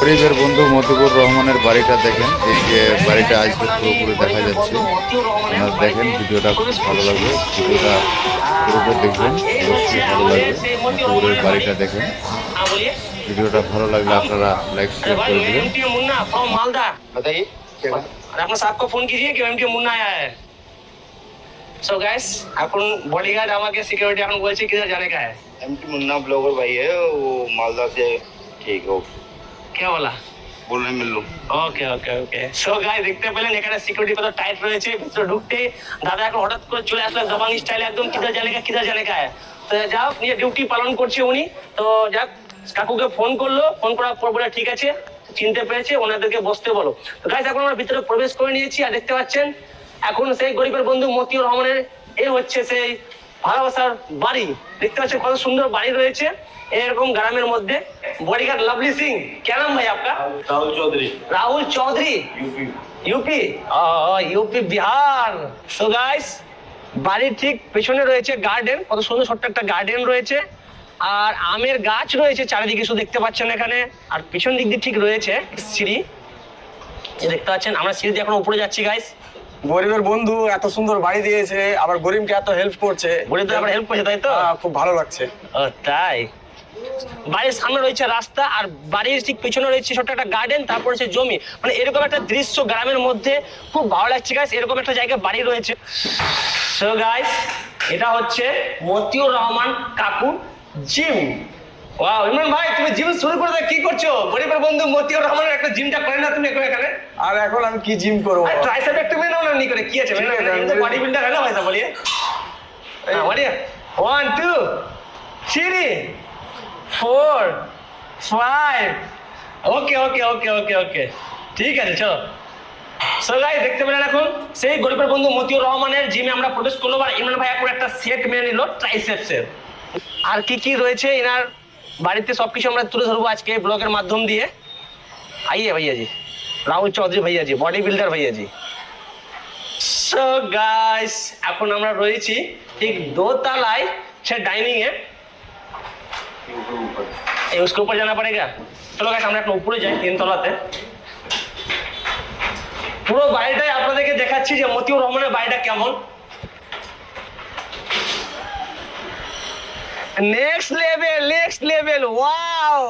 গরিবের বন্ধু মতিবুর রহমানের বাড়িটা দেখেন। এই যে বাড়িটা আজকে পুরোপুরি দেখা যাচ্ছে। আপনারা দেখেন ভিডিওটা খুব ভালো লাগবে। ভিডিওটা পুরোপুরি দেখবেন অবশ্যই ভালো লাগবে। মতিবুরের বাড়িটা দেখেন। ভিডিওটা ভালো লাগলে আপনারা লাইক শেয়ার করে দিবেন। সো গাইস এখন বডিগার্ড আমাকে সিকিউরিটি এখন বলছে কি জানে কা এমটি মুন্না ব্লগার ভাই ও মালদা সে ঠিক ওকে খেওয়ালা ওকে ওকে ওকে সো গাই দেখতে পেলেন এখানে রয়েছে ঢুকতে। দাদা এখন হঠাৎ করে চলে একদম কিদার নিয়ে পালন করছে উনি। তো যাক কাকুকে ফোন করল ফোন করার পর বলে ঠিক আছে চিনতে পেরেছে ওনাদেরকে বসতে বলো। তো গাইজ এখন আমরা ভিতরে প্রবেশ করে নিয়েছি আর দেখতে পাচ্ছেন এখন সেই গরিবের বন্ধু মতিউর রহমানের এ হচ্ছে সেই ভালোবাসার বাড়ি। দেখতে পাচ্ছেন কত সুন্দর বাড়ি রয়েছে। এরকম গ্রামের মধ্যে। Bodyguard lovely Singh. কে নাম ভাই আপনার? Rahul Chowdhury. Rahul Chowdhury. UP. UP? Bihar. So guys বাড়ির ঠিক পেছনে রয়েছে গার্ডেন কত সুন্দর ছোট্ট একটা গার্ডেন রয়েছে। আর আমের গাছ রয়েছে চারিদিকে শুধু দেখতে পাচ্ছেন এখানে। আর পিছন দিক দিয়ে ঠিক রয়েছে সিঁড়ি। দেখতে পাচ্ছেন আমরা সিঁড়ি দিয়ে এখন উপরে যাচ্ছি গাইস গরিবের বন্ধু এত সুন্দর বাড়ি দিয়েছে আবার গরিবকে এত হেল্প করছে। তো আবার হেল্প করছে তাই তো? খুব ভালো লাগছে। ও তাই? বাড়ির সামনে রয়েছে রাস্তা আর বাড়ির ঠিক পিছনে রয়েছে ছোট্ট একটা গার্ডেন তারপর হচ্ছে জমি। মানে এরকম একটা দৃশ্য গ্রামের মধ্যে খুব ভালো লাগছে গাইস এরকম একটা জায়গায় বাড়ি রয়েছে। সো গাইস এটা হচ্ছে মতিউর রহমান কাকু জিম। ওয়াও ইমরান ভাই তুমি জিম শুরু করে কি করছ? গরিবের বন্ধু মতিউর রহমানের একটা জিমটা করে না তুমি এখন এখানে। আর এখন আমি কি জিম করব? ট্রাইসেপ একটু মেনে না নি করে। কি আছে বডি বিল্ডার হ্যাঁ ভাই বলিয়ে বলিয়ে one two three four five okay okay okay okay okay ঠিক আছে চলো। সো দেখতে পেলেন এখন সেই গরিবের বন্ধু মতিউর রহমানের জিমে আমরা প্রবেশ করল আর ইমরান ভাই এখন একটা সেট মেনে নিল ট্রাইসেপসের আর কি কি রয়েছে এনার বাড়িতে সবকিছু আমরা তুলে ধরবো আজকে ব্লগের মাধ্যম দিয়ে आइए भैया जी রাহুল চৌধুরী ভাইয়া জি বডি বিল্ডার ভাইয়া জি সো গাইস এখন আমরা রয়েছি ঠিক দোতলায় সে ডাইনিং এ এই उसके ऊपर जाना पड़ेगा চলো গাইস আমরা এখন উপরে যাই তিন তলাতে পুরো বাড়িটাই আপনাদেরকে দেখাচ্ছি যে মতিউর রহমানের বাড়িটা কেমন Next level next level wow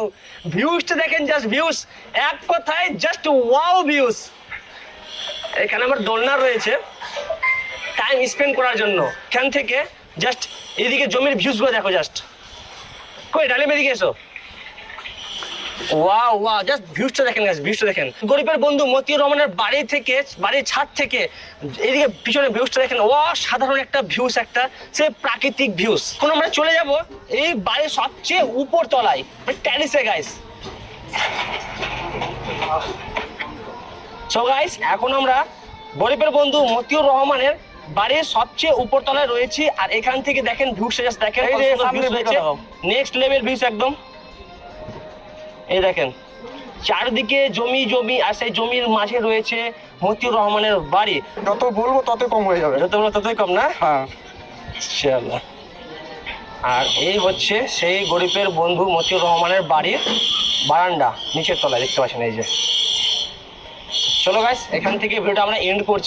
ভিউজটা দেখেন জাস্ট ভিউজ এক কথায় জাস্ট ওয়াও ভিউজ এখানে আমার দোলনা রয়েছে টাইম স্পেন্ড করার জন্য। এখান থেকে জাস্ট এদিকে জমির ভিউজগুলো দেখো জাস্ট কই, ডালিম, এদিকে এসো। ওয়াও ওয়াও জাস্ট ভিউজটা দেখেন গাইস ভিউজটা দেখেন। গরিবের বন্ধু মতিউর রহমানের বাড়ি থেকে বাড়ির ছাদ থেকে এদিকে পিছনে ভিউজটা দেখেন। ও সাধারণ একটা ভিউজ একটা সে প্রাকৃতিক ভিউজ এখন আমরা চলে যাব এই বাড়ির সবচেয়ে উপর তলায় ট্যারিসে গাইস সো গাইস এখন আমরা গরিবের বন্ধু মতিউর রহমানের বাড়ির সবচেয়ে উপর তলায় রয়েছি আর এখান থেকে দেখেন জাস্ট দেখেন নেক্সট লেভেল ভিউস একদম। এই দেখেন চারদিকে জমি জমি আর সেই জমির মাঝে রয়েছে মতিউর রহমানের বাড়ি। যত বলব তত কম হয়ে যাবে। যত বলো ততই কম না? হ্যাঁ। ইনশাআল্লাহ। আর এই হচ্ছে সেই গরিবের বন্ধু মতিউর রহমানের বাড়ির বারান্দা নিচের তলায় দেখতে পাচ্ছেন এই যে। চলো গাইস এখান থেকে ভিডিওটা আমরা এন্ড করছি।